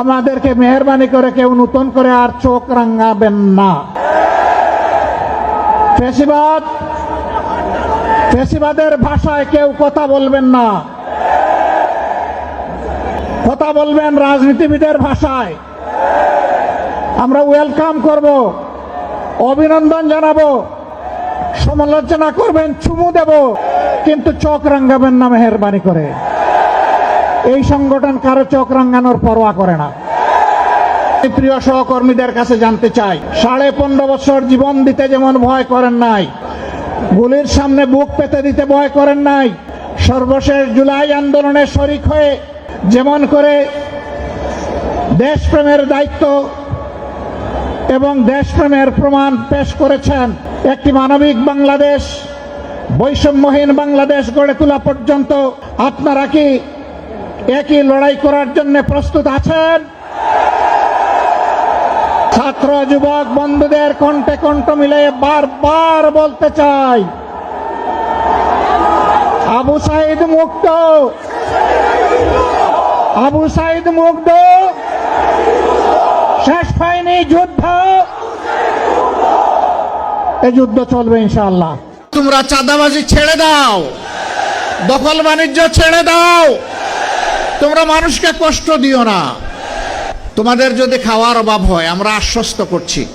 আমাদেরকে মেহরবানি করে কেউ নতুন করে আর চোখ রাঙাবেন না। ফেসিবাদ, ফেসিবাদের ভাষায় কেউ কথা বলবেন না। কথা বলবেন রাজনীতিবিদের ভাষায়। আমরা ওয়েলকাম করব, অভিনন্দন জানাব, সমালোচনা করবেন, চুমু দেব, কিন্তু চোখ রাঙ্গাবেন না মেহরবানি করে। এই সংগঠন কারও চোখ রাঙ্গানোর পরোয়া করে না। প্রিয় সহকর্মীদের কাছে জানতে চাই, সাড়ে পনেরো বছর জীবন দিতে যেমন ভয় করেন নাই, গুলির সামনে বুক পেতে দিতে ভয় করেন নাই, সর্বশেষ জুলাই আন্দোলনে শরিক হয়ে যেমন করে দেশপ্রেমের দায়িত্ব এবং দেশপ্রেমের প্রমাণ পেশ করেছেন, একটি মানবিক বাংলাদেশ, বৈষম্যহীন বাংলাদেশ গড়ে তোলা পর্যন্ত। আপনারা কি একই লড়াই করার জন্য প্রস্তুত আছেন? ছাত্র, যুবক, বন্ধুদের কণ্ঠে কণ্ঠ মিলে বারবার বলতে চাই, আবু সাইদ মুক্ত আবু সাইদ মুগ্ধ, শেষ হয়নি যুদ্ধ। এই যুদ্ধ চলবে ইনশাআল্লাহ। তোমরা চাঁদাবাজি ছেড়ে দাও, দখল বাণিজ্য ছেড়ে দাও। তোমরা মানুষকে কষ্ট দিও না। তোমাদের যদি খাওয়ার অভাব হয়, আমরা আশ্বস্ত করছি।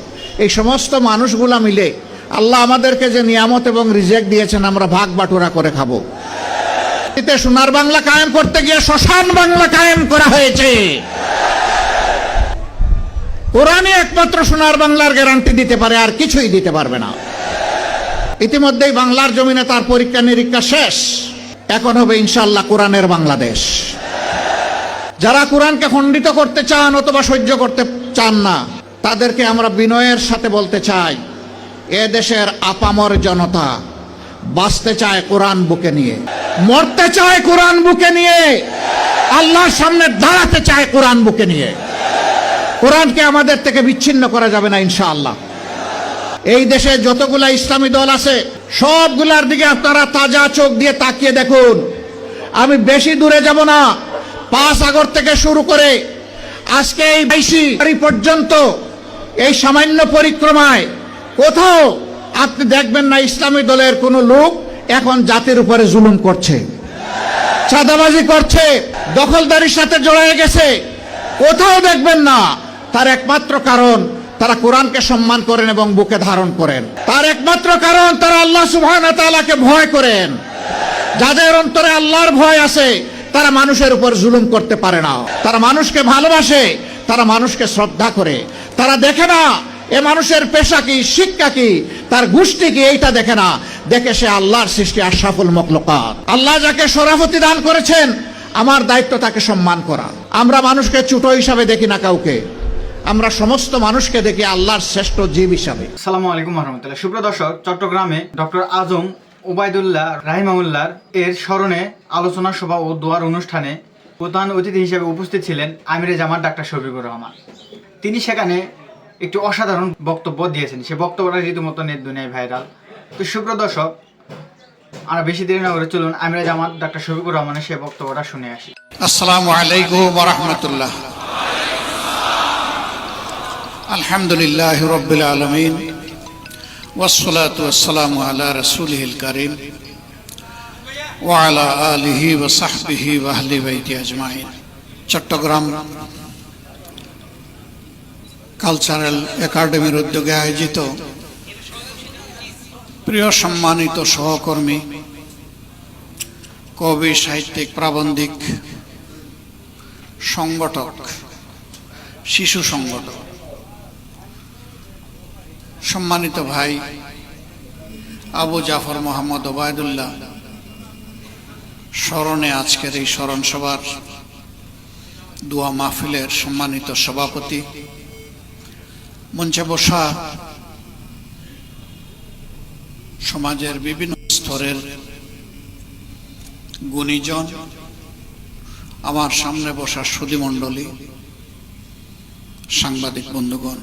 এই সমস্ত মানুষগুলা মিলে আল্লাহ আমাদেরকে যে নিয়ামত এবং রিজেক্ট দিয়েছেন, আমরা ভাগ বাটুরা করে খাব। এতে সোনার বাংলা কায়েম করতে গিয়ে শ্মশান বাংলা কায়েম করা হয়েছে। কোরআনই একমাত্র সোনার বাংলার গ্যারান্টি দিতে পারে, আর কিছুই দিতে পারবে না। ইতিমধ্যেই বাংলার জমিনে তার পরীক্ষা নিরীক্ষা শেষ। এখন হবে ইনশাল্লাহ কোরআনের বাংলাদেশ। যারা কোরআনকে খণ্ডিত করতে চান অথবা সহ্য করতে চান না, তাদেরকে আমরা বিনয়ের সাথে বলতে চাই, এ দেশের আপামর জনতা বাঁচতে চায় কোরআন বুকে নিয়ে। মরতে চায় কোরআন বুকে নিয়ে। আল্লাহর সামনে দাঁড়াতে চায় কোরআন বুকে নিয়ে। কোরআনকে আমাদের থেকে বিচ্ছিন্ন করা যাবে না, ইনশাআল্লাহ। এই দেশে যতগুলা ইসলামী দল আছে, সবগুলার দিকে আপনারা তাজা চোখ দিয়ে তাকিয়ে দেখুন। আমি বেশি দূরে যাব না। পাঁচ আগর থেকে শুরু করে আজকে এই বাইশি পর্যন্ত এই সামান্য পরিক্রমায় কোথাও আপনি দেখবেন না ইসলামী দলের কোনো লোক এখন জাতির উপরে জুলুম করছে, চাঁদাবাজি করছে, দখলদারির সাথে জড়ায় গেছে। কোথাও দেখবেন না, তার একমাত্র কারণ তারা কোরআনকে সম্মান করেন এবং বুকে ধারণ করেন। তার একমাত্র কারণ তারা আল্লাহ তাআলাকে ভয় করেন। যাদের অন্তরে আল্লাহর ভয় আছে তারা মানুষের উপর জুলুম করতে পারে না। তারা মানুষকে ভালোবাসে, তারা মানুষকে শ্রদ্ধা করে। তারা দেখে না, এ মানুষের পেশা কি, শিক্ষা কি, তার গোষ্ঠী কি, এইটা দেখে না। দেখে সে আল্লাহর সৃষ্টি আশরাফুল মকলকাত আল্লাহ যাকে সরাফতি দান করেছেন, আমার দায়িত্ব তাকে সম্মান করা। আমরা মানুষকে ছোট হিসাবে দেখি না কাউকে। আমরা সমস্ত মানুষকে দেখি আল্লাহর শ্রেষ্ঠ জীব হিসাবে। সালামু আলাইকুম রহমতুল্লাহ। সুপ্রিয় দর্শক, চট্টগ্রামে ডক্টর আজম ওবায়দুল্লাহ রাহিমাউল্লাহ এর স্মরণে আলোচনা সভা ও দোয়ার অনুষ্ঠানে প্রধান অতিথি হিসেবে উপস্থিত ছিলেন আমিরে জামাত ডাক্তার শফিকুর রহমান। তিনি সেখানে একটি অসাধারণ বক্তব্য দিয়েছেন। সে বক্তব্যটা রীতিমতো নেট দুনিয়ায় ভাইরাল। তো সুপ্রিয় দর্শক আমরা বেশি দেরি না করে চলুন আমিরে জামাত ডাক্তার শফিকুর রহমানের সে বক্তব্যটা শুনে আসি। আসসালামু আলাইকুম রহমতুল্লাহ। আলহামদুলিল্লাহ রবিল আলমিন। আলা চট্টগ্রাম কালচারাল একাডেমির উদ্যোগে আয়োজিত প্রিয় সম্মানিত সহকর্মী, কবি, সাহিত্যিক, প্রাবন্ধিক সংগঠক, শিশু সংগঠক সম্মানিত ভাই, আবু জাফর মোহাম্মদ ওবায়দুল্লাহ, স্মরণে আজকের এই স্মরণ সভার দুয়া মাহফিলের সম্মানিত সভাপতি, মঞ্চে বসা সমাজের বিভিন্ন স্তরের গুণীজন, আমার সামনে বসা সুদীমণ্ডলী সাংবাদিক বন্ধুগণ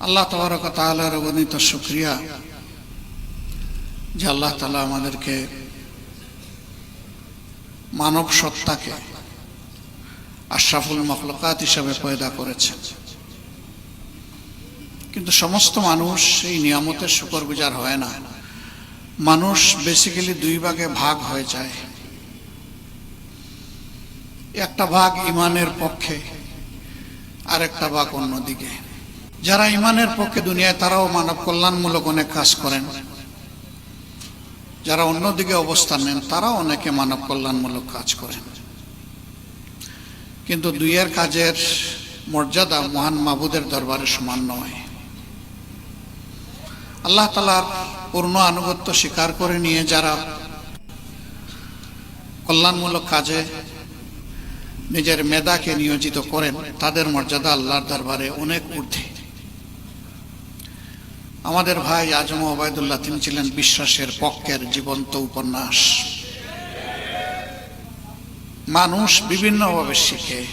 আল্লাহ তালার অগণিত শুক্রিয়া যে আল্লাহ তালা আমাদেরকে মানব সত্তাকে আশরাফুল মখলকাত হিসাবে পয়দা করেছেন। কিন্তু সমস্ত মানুষ এই নিয়ামতের শুকর গুজার হয় না। মানুষ বেসিক্যালি দুই ভাগে ভাগ হয়ে যায়। একটা ভাগ ইমানের পক্ষে আর একটা ভাগ অন্যদিকে। যারা ইমানের পক্ষে দুনিয়ায়, তারাও মানব কল্যাণমূলক অনেক কাজ করেন। যারা অন্যদিকে অবস্থান নেন, তারাও অনেকে মানব কল্যাণমূলক কাজ করেন। কিন্তু দুইয়ের কাজের মর্যাদা মহান মাবুদের দরবারে সমান নয়। আল্লাহ তালার পূর্ণ আনুগত্য স্বীকার করে নিয়ে যারা কল্যাণমূলক কাজে নিজের মেধাকে নিয়োজিত করেন, তাদের মর্যাদা আল্লাহর দরবারে অনেক ঊর্ধ্বে। আমাদের ভাই আজম ওবায়দুল্লাহ, তিনি ছিলেন বিশ্বাসের পক্ষের জীবন্ত উপন্যাস। মানুষ বিভিন্নভাবে শিখে।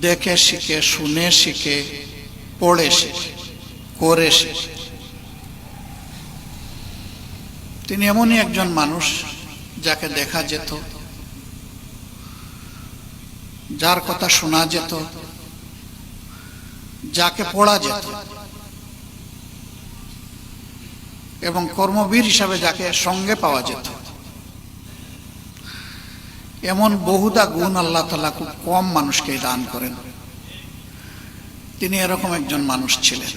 দেখে শিখে, শুনে শিখে, পড়ে শিখে, করে শিখে। তিনি এমনই একজন মানুষ যাকে দেখা যেত, যার কথা শোনা যেত, যাকে পড়া যেত। এবং কর্মবীর হিসাবে যাকে সঙ্গে পাওয়া যেত। এমন বহুদা গুণ আল্লাহ তালা খুব কম মানুষকে দান করেন। তিনি এরকম একজন মানুষ ছিলেন।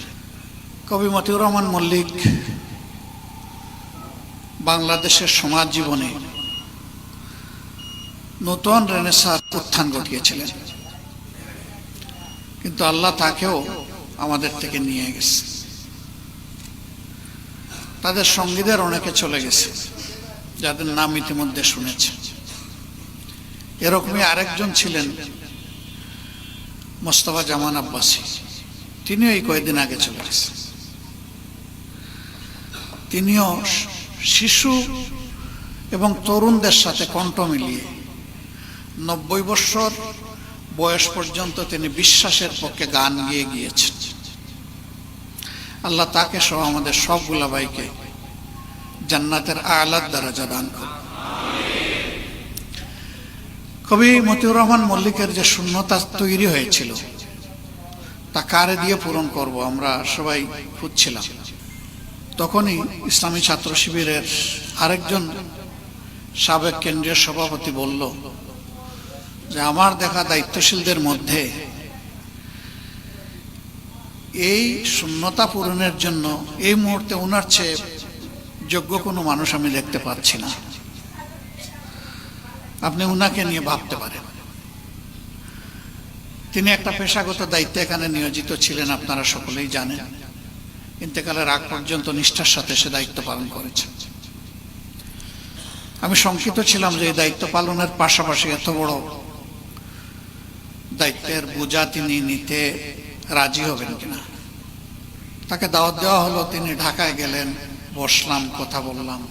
কবি মতিউর রহমান মল্লিক বাংলাদেশের সমাজ জীবনে নতুন রেনেসার উত্থান ঘটিয়েছিলেন। কিন্তু আল্লাহ তাকেও আমাদের থেকে নিয়ে গেছে। তাদের সঙ্গীদের অনেকে চলে গেছে, যাদের নাম ইতিমধ্যে শুনেছে। এরকমই আরেকজন ছিলেন মোস্তফা জামান আব্বাসী। তিনিও এই কয়েকদিন আগে চলে গেছে। তিনিও শিশু এবং তরুণদের সাথে কণ্ঠ মিলিয়ে নব্বই বৎসর বয়স পর্যন্ত তিনি বিশ্বাসের পক্ষে গান গিয়ে গিয়েছেন। আল্লাহ তাকে সহ আমাদের সবগুলা ভাইকে জান্নাতের আলাদ দরজা দান করুন। কবি মতিউর রহমান মল্লিকের যে শূন্যতা তৈরি হয়েছিল, তা কারে দিয়ে পূরণ করব আমরা সবাই খুঁজছিলাম। তখনই ইসলামী ছাত্র শিবিরের আরেকজন সাবেক কেন্দ্রীয় সভাপতি বলল যে, আমার দেখা দায়িত্বশীলদের মধ্যে এই শূন্যতা পূরণের জন্য এই মুহূর্তে ওনার চেয়ে যোগ্য কোনো মানুষ আমি দেখতে পাচ্ছি না। আপনি উনাকে নিয়ে ভাবতে পারেন। তিনি একটা পেশাগত দায়িত্বে এখানে নিয়োজিত ছিলেন, আপনারা সকলেই জানেন। ইন্তেকালের আগ পর্যন্ত নিষ্ঠার সাথে সে দায়িত্ব পালন করেছেন। আমি শঙ্কিত ছিলাম যে এই দায়িত্ব পালনের পাশাপাশি এত বড় দায়িত্বের বোঝা তিনি নিতে রাজি হবেন কিনা? তাকে দাওয়াত দেওয়া হলো, তিনি ঢাকায় গেলেন, বসলাম, কথা বললাম।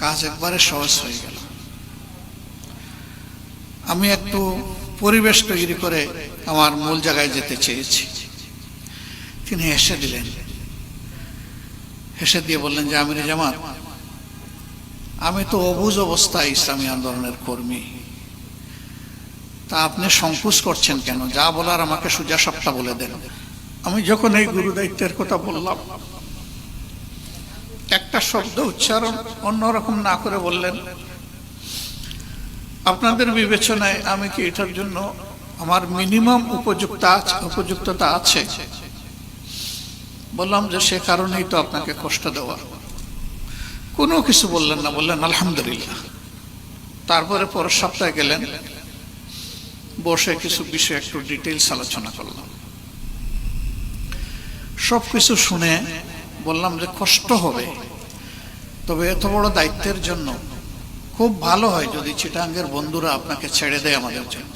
কাজ একবারে সহজ হয়ে গেল। আমি একটু পরিবেশ তৈরি করে আমার মূল জায়গায় যেতে চেয়েছি। তিনি হেসে দিলেন। হেসে দিয়ে বললেন, যে আমির জামাত, আমি তো অবুজ অবস্থায় ইসলামী আন্দোলনের কর্মী। তা আপনি সংকোচ করছেন কেন? যা বলার আমাকে সোজা সপ্তাহ বলে দেন। আমি যখন এই গুরু দায়িত্বের কথা বললাম, একটা শব্দ উচ্চারণ অন্যরকম না করে বললেন, আপনাদের বিবেচনায় আমি কি এটার জন্য আমার মিনিমাম উপযুক্ত আছে, উপযুক্ততা আছে? বললাম যে সে কারণেই তো আপনাকে কষ্ট দেওয়া। কোনো কিছু বললেন না, বললেন, আলহামদুলিল্লাহ। তারপরে পরের সপ্তাহে গেলেন বসে কিছু বিষয় একটু ডিটেলস আলোচনা করলাম। সব কিছু শুনে বললাম যে কষ্ট হবে, তবে এত বড় দায়িত্বের জন্য খুব ভালো হয় যদি চিটাঙ্গের বন্ধুরা আপনাকে ছেড়ে দেয় আমাদের জন্য।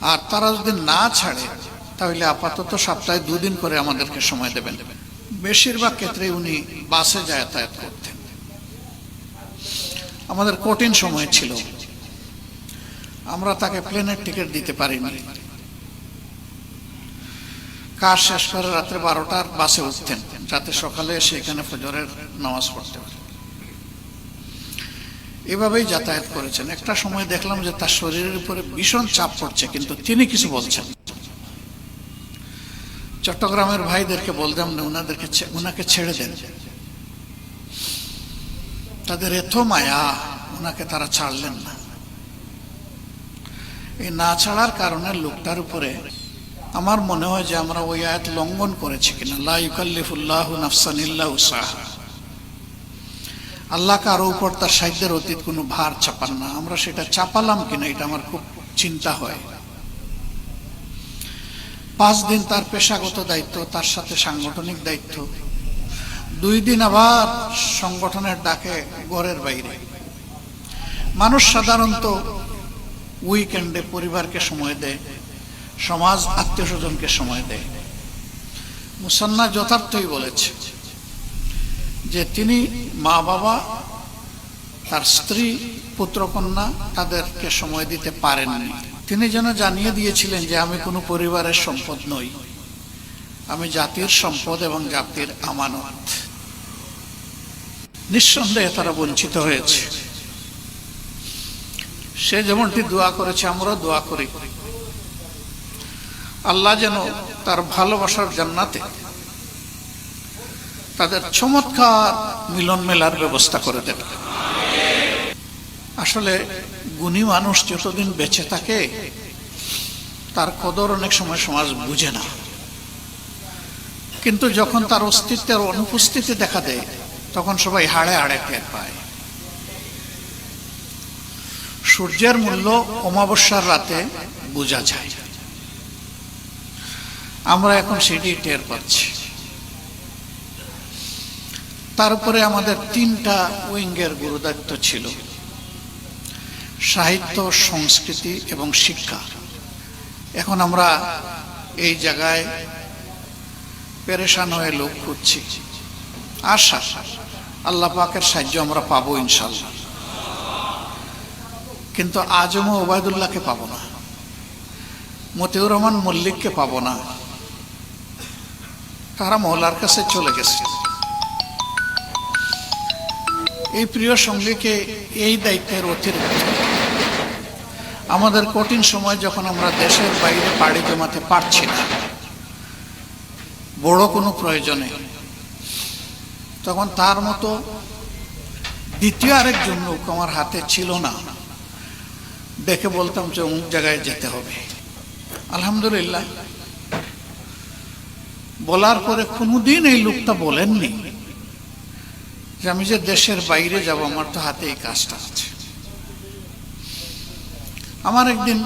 আর তারা যদি না ছাড়ে, তাহলে আপাতত সপ্তাহে দুদিন করে আমাদেরকে সময় দেবেন। বেশিরভাগ ক্ষেত্রে উনি বাসে যাতায়াত করতেন। আমাদের কঠিন সময় ছিল। আমরা তাকে প্লেনের টিকিট দিতে পারিনি। কাজ শেষ করে রাত্রে বারোটার বাসে উঠতেন, যাতে সকালে এসে এখানে ফজরের নামাজ পড়তে পারে। এভাবেই যাতায়াত করেছেন। একটা সময় দেখলাম যে তার শরীরের উপরে ভীষণ চাপ পড়ছে, কিন্তু তিনি কিছু বলছেন চট্টগ্রামের ভাইদেরকে বলতাম না ওনাদেরকে ওনাকে ছেড়ে দেন। তাদের এত মায়া ওনাকে তারা ছাড়লেন না। এই না ছাড়ার কারণে লোকটার উপরে আমার মনে হয় যে আমরা ওই আয়াত লঙ্ঘন করেছি কিনা। লা ইউকাল্লিফুল্লাহ নাফসান ইল্লা আল্লাহ কারও উপর তার সাহিত্যের অতীত কোনো ভার চাপান না। আমরা সেটা চাপালাম কিনা এটা আমার খুব চিন্তা হয়। পাঁচ দিন তার পেশাগত দায়িত্ব, তার সাথে সাংগঠনিক দায়িত্ব। দুই দিন আবার সংগঠনের ডাকে ঘরের বাইরে। মানুষ সাধারণত উইকেন্ডে পরিবারকে সময় দেয়, সমাজ আত্মীয় স্বজনকে সময় দেয়। মুসান্না যথার্থই বলেছে যে তিনি মা বাবা, তার স্ত্রী, পুত্রকন্যা তাদেরকে সময় দিতে পারেননি। তিনি যেন জানিয়ে দিয়েছিলেন যে আমি কোনো পরিবারের সম্পদ নই, আমি জাতির সম্পদ এবং জাতির আমানত। নিঃসন্দেহে তারা বঞ্চিত হয়েছে। সে যেমনটি দোয়া করেছে আমরা দোয়া করি। আল্লাহ যেন তার ভালোবাসার জান্নাতে তাদের চমৎকার মিলন মেলার ব্যবস্থা করে দেবে। আসলে গুণী মানুষ যতদিন বেঁচে থাকে, তার কদর অনেক সময় সমাজ বুঝে না। কিন্তু যখন তার অস্তিত্বের অনুপস্থিতি দেখা দেয়, তখন সবাই হাড়ে হাড়ে টের পায়। সূর্যের মূল্য অমাবস্যার রাতে বোঝা যায়। আমরা এখন সেটি টের পাচ্ছি। তারপরে আমাদের তিনটা উইঙ্গের গুরুদায়িত্ব ছিল। সাহিত্য, সংস্কৃতি এবং শিক্ষা। এখন আমরা এই জায়গায় পেরেশান হয়ে লোক খুঁজছি। আশা, আল্লাহ পাকের সাহায্য আমরা পাবো ইনশাল্লাহ কিন্তু আজমও ওবায়দুল্লাহকে পাবো না। মতিউর রহমান মল্লিককে পাবো না। তারা মহলার কাছে চলে গেছে। এই প্রিয় সঙ্গীকে এই দায়িত্বের অতিরিক্ত আমাদের কঠিন সময় যখন আমরা দেশের বাইরে পাড়ি জমাতে পারছি না, বড় কোনো প্রয়োজনে, তখন তার মতো দ্বিতীয় আরেকজন লোক আমার হাতে ছিল না। দেখে বলতাম যে অমুক জায়গায় যেতে হবে। আলহামদুলিল্লাহ। বলার পরে কোনোদিন এই লোকটা বলেননি যে আমি যে দেশের বাইরে যাব, আমার তো হাতে এই কাজটা আছে। আমার একদিন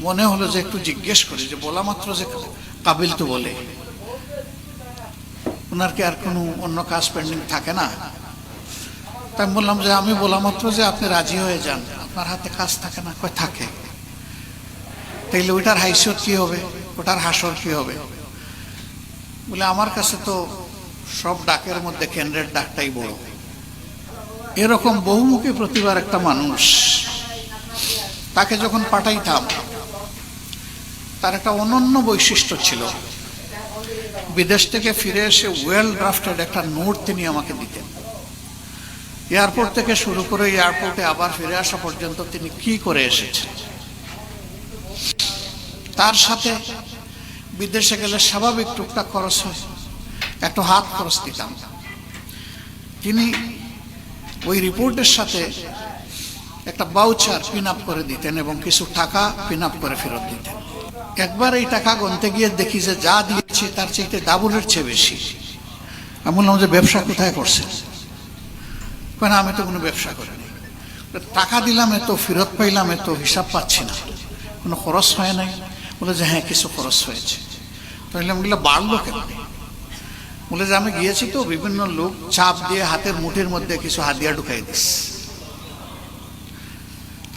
মনে হলো যে একটু জিজ্ঞেস করি যে বলা মাত্র যে কাবিল তো বলে। ওনার কি আর কোনো অন্য কাজ পেন্ডিং থাকে না? তাই বললাম যে আমি বলা মাত্র যে আপনি রাজি হয়ে যান। আপনার হাতে কাজ থাকে না কয় থাকে? তাইলে ওইটার হাইসর কি হবে? ওটার হাসর কি হবে? বলে আমার কাছে তো সব ডাকের মধ্যে কেন্দ্রের ডাকটাই বড়। এরকম বহুমুখী প্রতিভার একটা মানুষ, তাকে যখন পাঠাইতাম, তার একটা অনন্য বৈশিষ্ট্য ছিল। বিদেশ থেকে ফিরে এসে ওয়েল ড্রাফটেড একটা নোট তিনি আমাকে দিতেন। এয়ারপোর্ট থেকে শুরু করে এয়ারপোর্টে আবার ফিরে আসা পর্যন্ত তিনি কি করে এসেছেন? তার সাথে বিদেশে গেলে স্বাভাবিক টুকটাক খরচ হয় হাত খরচ দিতাম। তিনি ওই রিপোর্টের সাথে একটা বাউচার পিন আপ করে দিতেন এবং কিছু টাকা পিন আপ করে ফেরত দিতেন। একবার এই টাকা গনতে গিয়ে দেখি যে যা দিয়েছি তার চাইতে ডাবলের চেয়ে বেশি। আমি বললাম যে ব্যবসা কোথায় করছেন? কেন আমি তো কোনো ব্যবসা করিনি? টাকা দিলাম, এত ফেরত পাইলাম, এত হিসাব পাচ্ছি না। কোনো খরচ হয় নাই। বলে যে হ্যাঁ কিছু খরচ হয়েছে। তাহলে আমি বাড়লো কেন? বলে যে আমি গিয়েছি তো, বিভিন্ন লোক চাপ দিয়ে হাতের মুঠের মধ্যে কিছু হাদিয়া ঢুকাই দিস।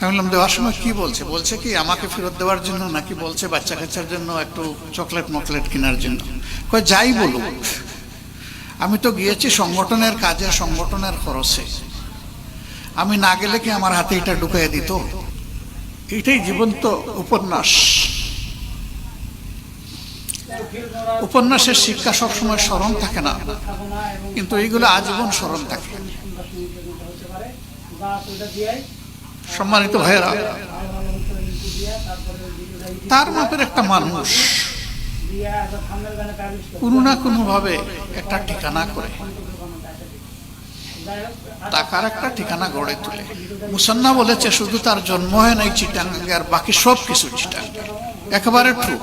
বললাম, দেওয়ার সময় কি বলছে? বলছে কি, আমাকে ফেরত দেওয়ার জন্য নাকি বলছে বাচ্চা কাচ্চার জন্য একটু চকলেট মকলেট কেনার জন্য। যাই বলুক। আমি তো গিয়েছি সংগঠনের কাজে, সংগঠনের খরচে। আমি না গেলে কি আমার হাতে এটা ঢুকাই দিত? এটাই জীবন্ত উপন্যাস। উপন্যাসের শিক্ষা সবসময় স্মরণ থাকে না, কিন্তু এইগুলো আজীবন স্মরণ থাকে। সম্মানিত ভাইয়েরা, তার মাপের একটা মানুষ কোনো না কোনোভাবে একটা ঠিকানা করে। টাকার একটা ঠিকানা গড়ে তোলে? মুসান্না বলেছে শুধু তার জন্ম হয় নাই চিটাঙ্গে আর বাকি সব কিছু চিটাঙ্গে। একেবারে ট্রু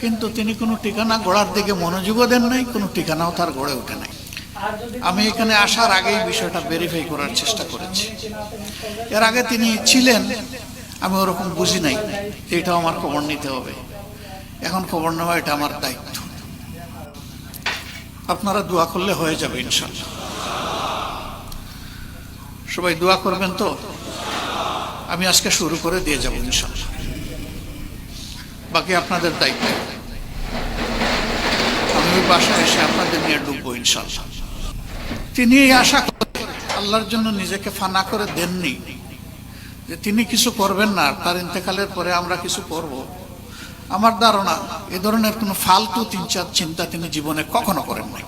কিন্তু তিনি কোনো ঠিকানা গড়ার দিকে মনোযোগও দেন নাই কোনো ঠিকানাও তার গড়ে ওঠে নাই। আমি এখানে আসার আগেই বিষয়টা ভেরিফাই করার চেষ্টা করেছি। এর আগে তিনি ছিলেন আমি ওরকম বুঝি নাই এটাও আমার খবর নিতে হবে। এখন খবর নেওয়া এটা আমার দায়িত্ব। আপনারা দোয়া করলে হয়ে যাবে ইনশাল্লাহ সবাই দোয়া করবেন তো? আমি আজকে শুরু করে দিয়ে যাব ইনশাল্লাহ বাকি আপনাদের দায়িত্ব। আমি ওই বাসায় এসে আপনাদের নিয়ে ডুববো ইনশাল্লাহ তিনি আশা করে আল্লাহর জন্য নিজেকে ফানা করে দেননি। যে তিনি কিছু করবেন না, তার ইন্তেকালের পরে আমরা কিছু করব। আমার ধারণা, এ ধরনের কোনো ফালতু তিন চার চিন্তা তিনি জীবনে কখনো করেন নাই।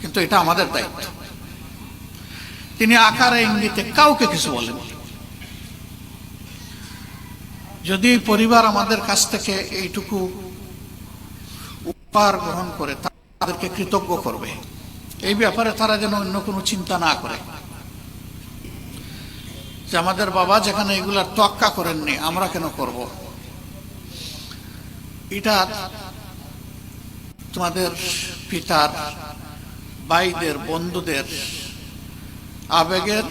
কিন্তু এটা আমাদের দায়িত্ব। তিনি আকারে ইঙ্গিতে কাউকে কিছু বলেন যদি পরিবার আমাদের কাছ থেকে এইটুকু উপহার গ্রহণ করে, তাদেরকে কৃতজ্ঞ করবে। এই ব্যাপারে তারা যেন অন্য কোনো চিন্তা না করে। যে আমাদের বাবা যেখানে এগুলার তোয়াক্কা করেননি, আমরা কেন করব? এটা তোমাদের পিতার, ভাইদের, বন্ধুদের আবেগের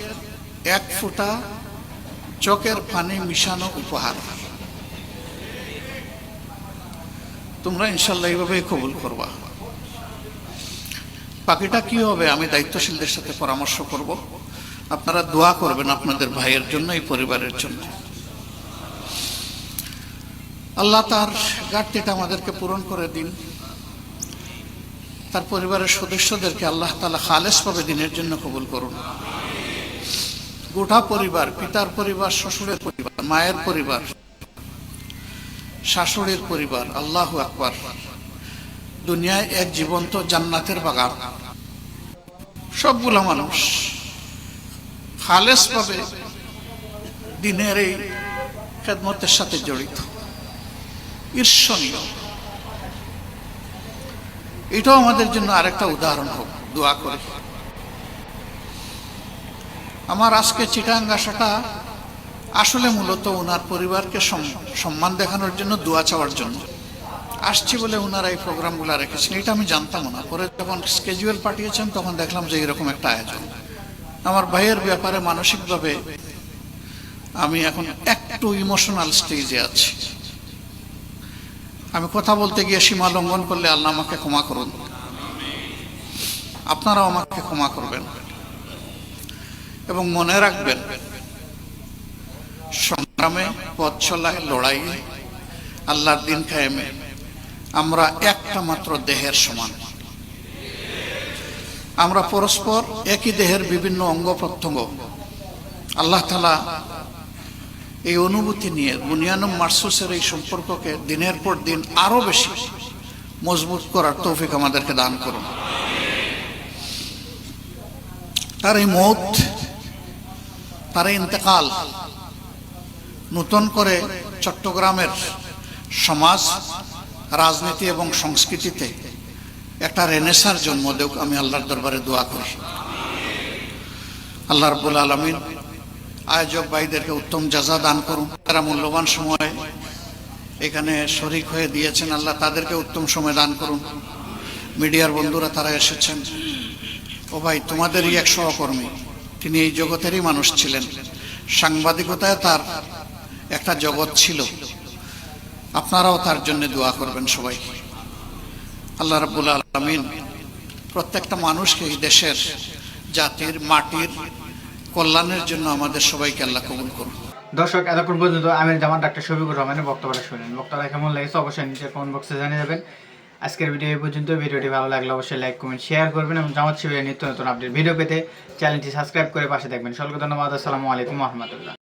এক ফোঁটা চোখের পানি মিশানো উপহার। তোমরা ইনশাল্লাহ এইভাবেই কবুল করবা। বাকিটা কি হবে আমি দায়িত্বশীলদের সাথে পরামর্শ করব। আপনারা দোয়া করবেন আপনাদের ভাইয়ের জন্য, এই পরিবারের জন্য। আল্লাহ তার ঘাটতিটা আমাদেরকে পূরণ করে দিন। তার পরিবারের সদস্যদেরকে আল্লাহ তালা খালেসভাবে দিনের জন্য কবুল করুন। গোটা পরিবার, পিতার পরিবার, শ্বশুরের পরিবার, মায়ের পরিবার, শাশুড়ির পরিবার, আল্লাহ আকবার। দুনিয়ায় এক জীবন্ত জান্নাতের বাগান। সবগুলো মানুষ খালেস ভাবে দিনের এই খেদমতের সাথে জড়িত। ঈর্ষণীয়। এটাও আমাদের জন্য আরেকটা উদাহরণ হোক, দোয়া করে। আমার আজকে চিটাং আসাটা আসলে মূলত ওনার পরিবারকে সম- সম্মান দেখানোর জন্য, দোয়া চাওয়ার জন্য। আসছি বলে ওনারা এই প্রোগ্রামগুলো রেখেছেন, এটা আমি জানতাম না। পরে যখন স্কেজুয়াল পাঠিয়েছেন, তখন দেখলাম যে এরকম একটা আয়োজন। আমার ভাইয়ের ব্যাপারে মানসিকভাবে আমি এখন একটু ইমোশনাল স্টেজে আছি। আমি কথা বলতে গিয়ে সীমা লঙ্ঘন করলে আল্লাহ আমাকে ক্ষমা করুন। আপনারাও আমাকে ক্ষমা করবেন। এবং মনে রাখবেন, সংগ্রামে পথ চলায় লড়াইয়ে, আল্লাহর দিন কায়েমে আমরা একটা মাত্র দেহের সমান। আমরা পরস্পর একই দেহের বিভিন্ন অঙ্গ প্রত্যঙ্গ। আল্লাহ তালা এই অনুভূতি নিয়ে বুনিয়ানুম মার্সুসের এই সম্পর্ককে দিনের পর দিন আরও বেশি মজবুত করার তৌফিক আমাদেরকে দান করুন। তার এই মত, তার এই ইন্তেকাল নতুন করে চট্টগ্রামের সমাজ, রাজনীতি এবং সংস্কৃতিতে একটা রেনেসার জন্ম দেব আমি আল্লাহর দরবারে দোয়া করি। আল্লাহ রব্বুল আলমিন আয়োজক ভাইদেরকে উত্তম যাজা দান করুন তারা মূল্যবান সময় এখানে শরিক হয়ে দিয়েছেন, আল্লাহ তাদেরকে উত্তম সময় দান করুন। মিডিয়ার বন্ধুরা, তারা এসেছেন। ও ভাই, তোমাদেরই এক সহকর্মী, তিনি এই জগতেরই মানুষ ছিলেন। সাংবাদিকতায় তার একটা জগৎ ছিল। আপনারাও তার জন্য দোয়া করবেন সবাই আল্লাহ রাব্বুল আলমিন প্রত্যেকটা মানুষকে এই দেশের জাতির, মাটির কল্যাণের জন্য আমাদের সবাইকে আল্লাহ কবুল করুন। দর্শক, এতক্ষণ পর্যন্ত আমির জামান ডাক্তার শফিকুর রহমানের বক্তব্যটা শুনলেন। বক্তব্য কেমন লেগেছে, অবশ্যই নিচে কমেন্ট বক্সে জানিয়ে যাবেন আজকের ভিডিও এই পর্যন্ত। ভিডিওটি ভালো লাগলে অবশ্যই লাইক কমেন্ট শেয়ার করবেন এবং জামাত শিবিরের নিত্য নতুন আপডেট ভিডিও পেতে চ্যানেলটি সাবস্ক্রাইব করে পাশে দেখবেন সকলকে ধন্যবাদ। আসসালামু আলাইকুম রহমতুল্লাহ।